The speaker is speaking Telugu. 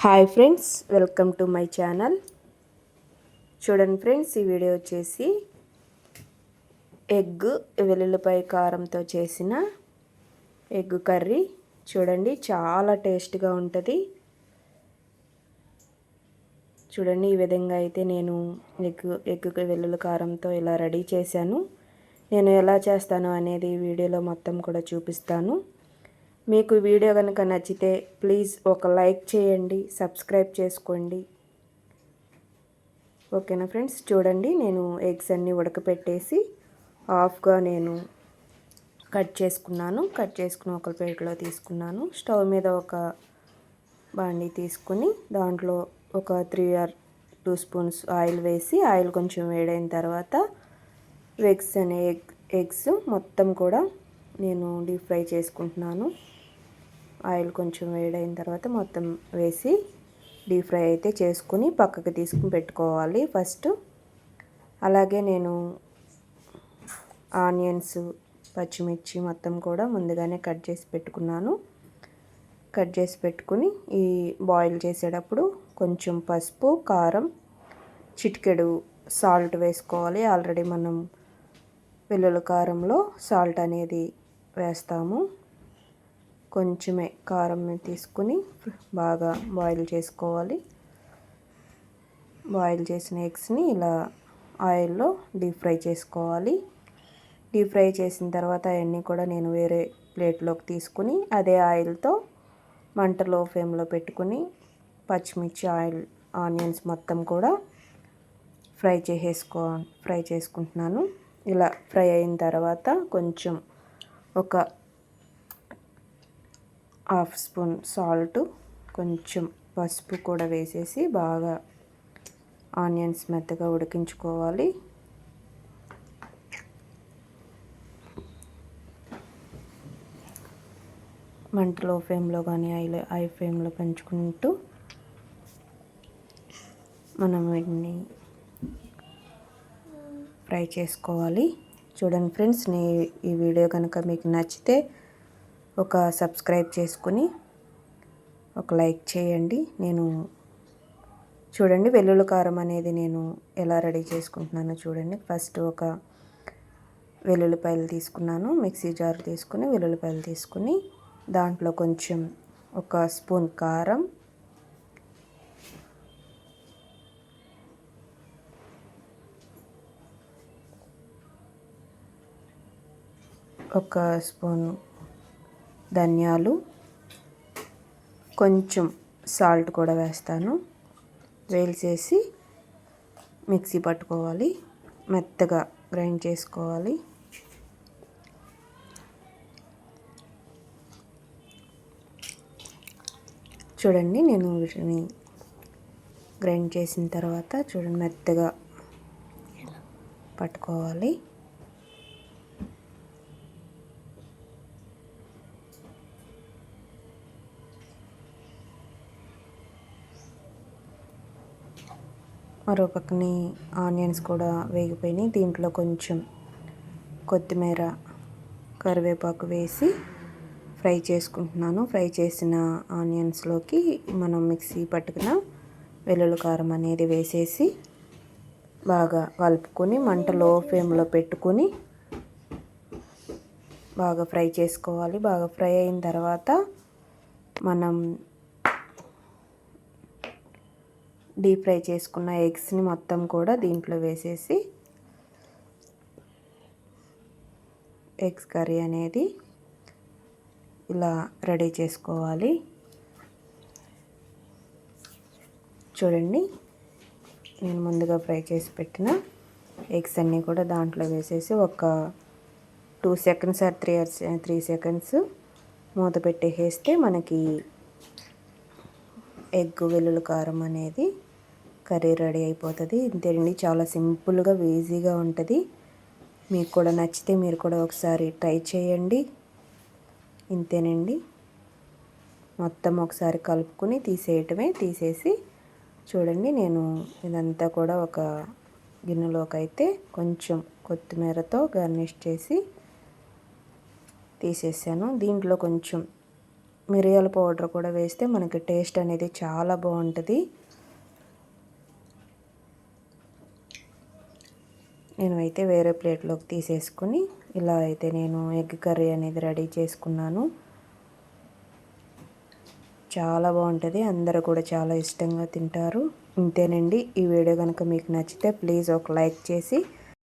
Hi friends welcome to my channel. చూడండి ఫ్రెండ్స్ ఈ వీడియో వచ్చేసి ఎగ్ వెల్లుల్లిపాయ కారంతో చేసిన ఎగ్ కర్రీ. చూడండి చాలా టేస్ట్గా ఉంటుంది. చూడండి ఈ విధంగా అయితే నేను ఎగ్ ఎగ్ వెల్లుల్లి కారంతో ఇలా రెడీ చేశాను. నేను ఎలా చేస్తాను అనేది వీడియోలో మొత్తం కూడా చూపిస్తాను. మీకు వీడియో కనుక నచ్చితే ప్లీజ్ ఒక లైక్ చేయండి సబ్స్క్రైబ్ చేసుకోండి. ఓకేనా ఫ్రెండ్స్? చూడండి నేను ఎగ్స్ అన్నీ ఉడకపెట్టేసి ఆఫ్గా నేను కట్ చేసుకున్నాను. కట్ చేసుకుని ఒక ప్లేట్లో తీసుకున్నాను. స్టవ్ మీద ఒక బాండి తీసుకుని దాంట్లో ఒక three or two spoons oil వేసి ఆయిల్ కొంచెం వేడైన తర్వాత ఎగ్స్ అనే ఎగ్ ఎగ్స్ మొత్తం కూడా నేను డీప్ ఫ్రై చేసుకుంటున్నాను. ఆయిల్ కొంచెం వేడైన తర్వాత మొత్తం వేసి డీప్ ఫ్రై అయితే చేసుకుని పక్కకి తీసుకుని పెట్టుకోవాలి ఫస్ట్. అలాగే నేను ఆనియన్స్ పచ్చిమిర్చి మొత్తం కూడా ముందుగానే కట్ చేసి పెట్టుకున్నాను. కట్ చేసి పెట్టుకుని ఈ బాయిల్ చేసేటప్పుడు కొంచెం పసుపు కారం చిటికెడు సాల్ట్ వేసుకోవాలి. ఆల్రెడీ మనం వెల్లుల్లి కారంలో సాల్ట్ అనేది వేస్తాము. కొంచెమే కారం తీసుకుని బాగా బాయిల్ చేసుకోవాలి. బాయిల్ చేసిన ఎగ్స్ని ఇలా ఆయిల్లో డీప్ ఫ్రై చేసుకోవాలి. డీప్ ఫ్రై చేసిన తర్వాత అవన్నీ కూడా నేను వేరే ప్లేట్లోకి తీసుకుని అదే ఆయిల్తో మంట లో ఫ్లేమ్లో పెట్టుకుని పచ్చిమిర్చి ఆయిల్ ఆనియన్స్ మొత్తం కూడా ఫ్రై చేసేసుకో ఫ్రై చేసుకుంటున్నాను. ఇలా ఫ్రై అయిన తర్వాత కొంచెం ఒక హాఫ్ స్పూన్ సాల్ట్ కొంచెం పసుపు కూడా వేసేసి బాగా ఆనియన్స్ మెత్తగా ఉడికించుకోవాలి. మంటలో ఫ్లేమ్లో కానీ ఐ ఐ ఫ్లేమ్లో పెంచుకుంటూ మనం వీటిని ఫ్రై చేసుకోవాలి. చూడండి ఫ్రెండ్స్ నీ ఈ వీడియో కనుక మీకు నచ్చితే ఒక సబ్స్క్రైబ్ చేసుకుని ఒక లైక్ చేయండి. నేను చూడండి వెల్లుల్లి కారం అనేది నేను ఎలా రెడీ చేసుకుంటున్నానో చూడండి. ఫస్ట్ ఒక వెల్లుల్లిపాయలు తీసుకున్నాను. మిక్సీ జార్ తీసుకుని వెల్లుల్లిపాయలు తీసుకుని దాంట్లో కొంచెం ఒక స్పూన్ కారం ఒక స్పూన్ ధనియాలు కొంచెం సాల్ట్ కూడా వేస్తాను. వేల్చేసి మిక్సీ పట్టుకోవాలి. మెత్తగా గ్రైండ్ చేసుకోవాలి. చూడండి నేను వీటిని గ్రైండ్ చేసిన తర్వాత చూడండి మెత్తగా పట్టుకోవాలి. మరో పక్కని ఆనియన్స్ కూడా వేగిపోయినాయి. దీంట్లో కొంచెం కొత్తిమీర కరివేపాకు వేసి ఫ్రై చేసుకుంటున్నాను. ఫ్రై చేసిన ఆనియన్స్లోకి మనం మిక్సీ పట్టుకున్న వెల్లుల్లి కారం అనేది వేసేసి బాగా కలుపుకొని మంట లో ఫ్లేమ్లో పెట్టుకొని బాగా ఫ్రై చేసుకోవాలి. బాగా ఫ్రై అయిన తర్వాత మనం డీప్ ఫ్రై చేసుకున్న ఎగ్స్ని మొత్తం కూడా దీంట్లో వేసేసి ఎగ్స్ కర్రీ అనేది ఇలా రెడీ చేసుకోవాలి. చూడండి నేను ముందుగా ఫ్రై చేసి పెట్టిన ఎగ్స్ అన్నీ కూడా దాంట్లో వేసేసి ఒక two seconds or three hours three seconds మూత పెట్టేసేస్తే మనకి ఎగ్ వెల్లుల్లి కారం అనేది కర్రీ రెడీ అయిపోతుంది. ఇంతేనండి చాలా సింపుల్గా ఈజీగా ఉంటుంది. మీకు కూడా నచ్చితే మీరు కూడా ఒకసారి ట్రై చేయండి. ఇంతేనండి. మొత్తం ఒకసారి కలుపుకొని తీసేయటమే తీసేసి చూడండి నేను ఇదంతా కూడా ఒక గిన్నెలోకి అయితే కొంచెం కొత్తిమీరతో గార్నిష్ చేసి తీసేసాను. దీంట్లో కొంచెం మిరియాల పౌడర్ కూడా వేస్తే మనకి టేస్ట్ అనేది చాలా బాగుంటుంది. నేను అయితే వేరే ప్లేట్లోకి తీసేసుకుని ఇలా అయితే నేను ఎగ్ కర్రీ అనేది రెడీ చేసుకున్నాను. చాలా బాగుంటుంది. అందరూ కూడా చాలా ఇష్టంగా తింటారు. ఇంతేనండి. ఈ వీడియో కనుక మీకు నచ్చితే ప్లీజ్ ఒక లైక్ చేసి